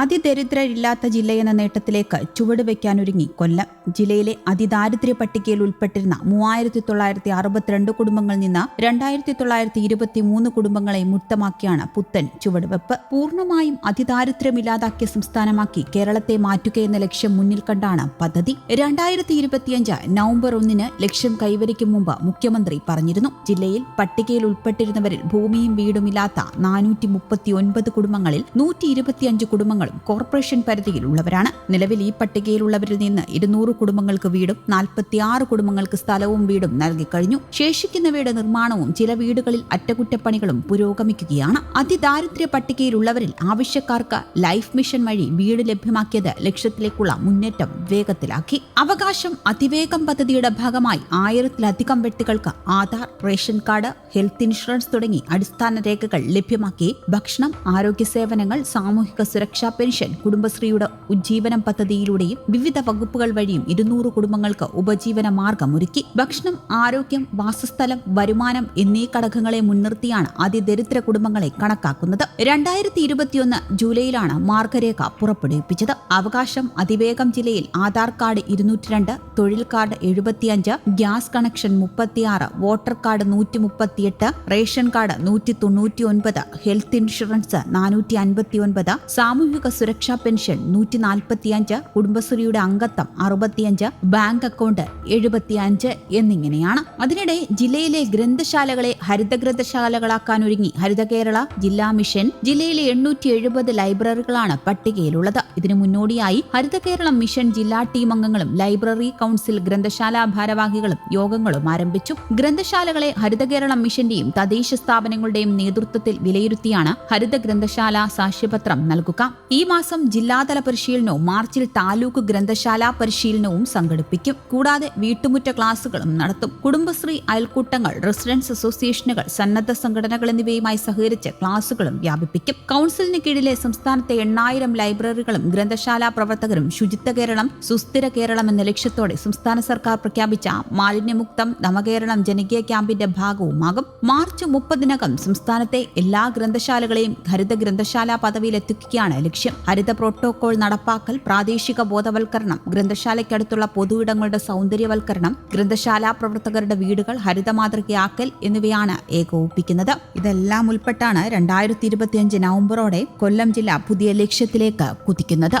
അതിദരിദ്രരില്ലാത്ത ജില്ലയെന്ന നേട്ടത്തിലേക്ക് ചുവടുവെക്കാനൊരുങ്ങി കൊല്ലം. ജില്ലയിലെ അതിദാരിദ്ര്യ പട്ടികയിൽ ഉൾപ്പെട്ടിരുന്ന മൂവായിരത്തി തൊള്ളായിരത്തി അറുപത്തിരണ്ട് കുടുംബങ്ങളിൽ നിന്ന് രണ്ടായിരത്തി തൊള്ളായിരത്തി ഇരുപത്തി മൂന്ന് കുടുംബങ്ങളെ മുക്തമാക്കിയാണ് പുത്തൻ ചുവടുവെപ്പ്. പൂർണമായും അതിദാരിദ്ര്യമില്ലാതാക്കിയ സംസ്ഥാനമാക്കി കേരളത്തെ മാറ്റുകയെന്ന ലക്ഷ്യം മുന്നിൽ കണ്ടാണ് പദ്ധതി. രണ്ടായിരത്തി ഇരുപത്തിയഞ്ച് നവംബർ ഒന്നിന് ലക്ഷ്യം കൈവരിക്കും മുമ്പ് മുഖ്യമന്ത്രി പറഞ്ഞിരുന്നു. ജില്ലയിൽ പട്ടികയിൽ ഉൾപ്പെട്ടിരുന്നവരിൽ ഭൂമിയും വീടുമില്ലാത്ത നാനൂറ്റി മുപ്പത്തി ഒൻപത് കുടുംബങ്ങളിൽ നൂറ്റി ഇരുപത്തിയഞ്ച് കോർപ്പറേഷൻ പരിധിയിലുള്ളവരാണ്. നിലവിൽ ഈ പട്ടികയിലുള്ളവരിൽ നിന്ന് ഇരുന്നൂറ് കുടുംബങ്ങൾക്ക് വീടും നാൽപ്പത്തിയാറ് കുടുംബങ്ങൾക്ക് സ്ഥലവും വീടും നൽകിക്കഴിഞ്ഞു ശേഷിക്കുന്ന വീട് നിർമ്മാണവും ചില വീടുകളിൽ അറ്റകുറ്റപ്പണികളും പുരോഗമിക്കുകയാണ്. അതിദാരിദ്ര്യ പട്ടികയിലുള്ളവരിൽ ആവശ്യക്കാർക്ക് ലൈഫ് മിഷൻ വഴി വീട് ലഭ്യമാക്കിയത് ലക്ഷ്യത്തിലേക്കുള്ള മുന്നേറ്റം വേഗത്തിലാക്കി. അവകാശം അതിവേഗം പദ്ധതിയുടെ ഭാഗമായി ആയിരത്തിലധികം വ്യക്തികൾക്ക് Aadhaar ration card health insurance തുടങ്ങി അടിസ്ഥാന രേഖകൾ ലഭ്യമാക്കി. ഭക്ഷണം ആരോഗ്യ സേവനങ്ങൾ സാമൂഹിക സുരക്ഷാ പെൻഷൻ കുടുംബശ്രീയുടെ ഉജ്ജീവനം പദ്ധതിയിലൂടെയും വിവിധ വകുപ്പുകൾ വഴിയും ഇരുന്നൂറ് കുടുംബങ്ങൾക്ക് ഉപജീവന മാർഗം ഒരുക്കി. ഭക്ഷണം ആരോഗ്യം വാസസ്ഥലം വരുമാനം എന്നീ ഘടകങ്ങളെ മുൻനിർത്തിയാണ് അതിദരിദ്ര കുടുംബങ്ങളെ കണക്കാക്കുന്നത്. രണ്ടായിരത്തി ഇരുപത്തിയൊന്ന് ജൂലൈയിലാണ് മാർഗരേഖ പുറപ്പെടുവിപ്പിച്ചത്. അവകാശം അതിവേഗം ജില്ലയിൽ ആധാർ കാർഡ് ഇരുന്നൂറ്റിരണ്ട് തൊഴിൽ കാർഡ് എഴുപത്തിയഞ്ച് ഗ്യാസ് കണക്ഷൻ മുപ്പത്തിയാറ് വോട്ടർ കാർഡ് നൂറ്റി മുപ്പത്തിയെട്ട് റേഷൻ കാർഡ് നൂറ്റി തൊണ്ണൂറ്റി ഒൻപത് ഹെൽത്ത് ഇൻഷുറൻസ് നാനൂറ്റി അൻപത്തി ഒൻപത് സാമൂഹിക സുരക്ഷാ പെൻഷൻ നൂറ്റി നാൽപ്പത്തിയഞ്ച് കുടുംബശ്രീയുടെ അംഗത്വം അറുപത്തിയഞ്ച് ബാങ്ക് അക്കൗണ്ട് എഴുപത്തിയഞ്ച് എന്നിങ്ങനെയാണ്. അതിനിടെ ജില്ലയിലെ ഗ്രന്ഥശാലകളെ ഹരിത ഗ്രന്ഥശാലകളാക്കാൻ ഒരുങ്ങി ഹരിത കേരള ജില്ലാ മിഷൻ. ജില്ലയിലെ എണ്ണൂറ്റി എഴുപത് ലൈബ്രറികളാണ് പട്ടികയിലുള്ളത്. ഇതിനു മുന്നോടിയായി ഹരിത കേരളം മിഷൻ ജില്ലാ ടീം അംഗങ്ങളും ലൈബ്രറി കൌൺസിൽ ഗ്രന്ഥശാല ഭാരവാഹികളും യോഗങ്ങളും ആരംഭിച്ചു. ഗ്രന്ഥശാലകളെ ഹരിത കേരളം മിഷന്റെയും തദ്ദേശ സ്ഥാപനങ്ങളുടെയും നേതൃത്വത്തിൽ വിലയിരുത്തിയാണ് ഹരിത ഗ്രന്ഥശാല സാക്ഷ്യപത്രം നൽകുക. ഈ മാസം ജില്ലാതല പരിശീലനവും മാർച്ചിൽ താലൂക്ക് ഗ്രന്ഥശാല പരിശീലനവും സംഘടിപ്പിക്കും. കൂടാതെ വീട്ടുമുറ്റ ക്ലാസുകളും നടത്തും. കുടുംബശ്രീ അയൽക്കൂട്ടങ്ങൾ റെസിഡൻസ് അസോസിയേഷനുകൾ സന്നദ്ധ സംഘടനകൾ എന്നിവയുമായി സഹകരിച്ച് ക്ലാസുകളും വ്യാപിപ്പിക്കും. കൌൺസിലിന് കീഴിലെ സംസ്ഥാനത്തെ എണ്ണായിരം ലൈബ്രറികളും ഗ്രന്ഥശാല പ്രവർത്തകരും ശുചിത്വ കേരളം സുസ്ഥിര കേരളം എന്ന ലക്ഷ്യത്തോടെ സംസ്ഥാന സർക്കാർ പ്രഖ്യാപിച്ച മാലിന്യമുക്തം നവകേരളം ജനകീയ ക്യാമ്പിന്റെ ഭാഗവുമാകും. മാർച്ച് മുപ്പതിനകം സംസ്ഥാനത്തെ എല്ലാ ഗ്രന്ഥശാലകളെയും ഹരിത ഗ്രന്ഥശാല പദവിയിലെത്തിക്കുകയാണ് ലക്ഷ്യം ഹരിത പ്രോട്ടോകോൾ നടപ്പാക്കൽ പ്രാദേശിക ബോധവൽക്കരണം ഗ്രന്ഥശാലയ്ക്കടുത്തുള്ള പൊതുയിടങ്ങളുടെ സൗന്ദര്യവൽക്കരണം ഗ്രന്ഥശാലാ പ്രവർത്തകരുടെ വീടുകൾ ഹരിത മാതൃകയാക്കൽ എന്നിവയാണ് ഏകോപിപ്പിക്കുന്നത്. ഇതെല്ലാം ഉൾപ്പെട്ടാണ് രണ്ടായിരത്തി ഇരുപത്തിയഞ്ച് നവംബറോടെ കൊല്ലം ജില്ല പുതിയ ലക്ഷ്യത്തിലേക്ക് കുതിക്കുന്നത്.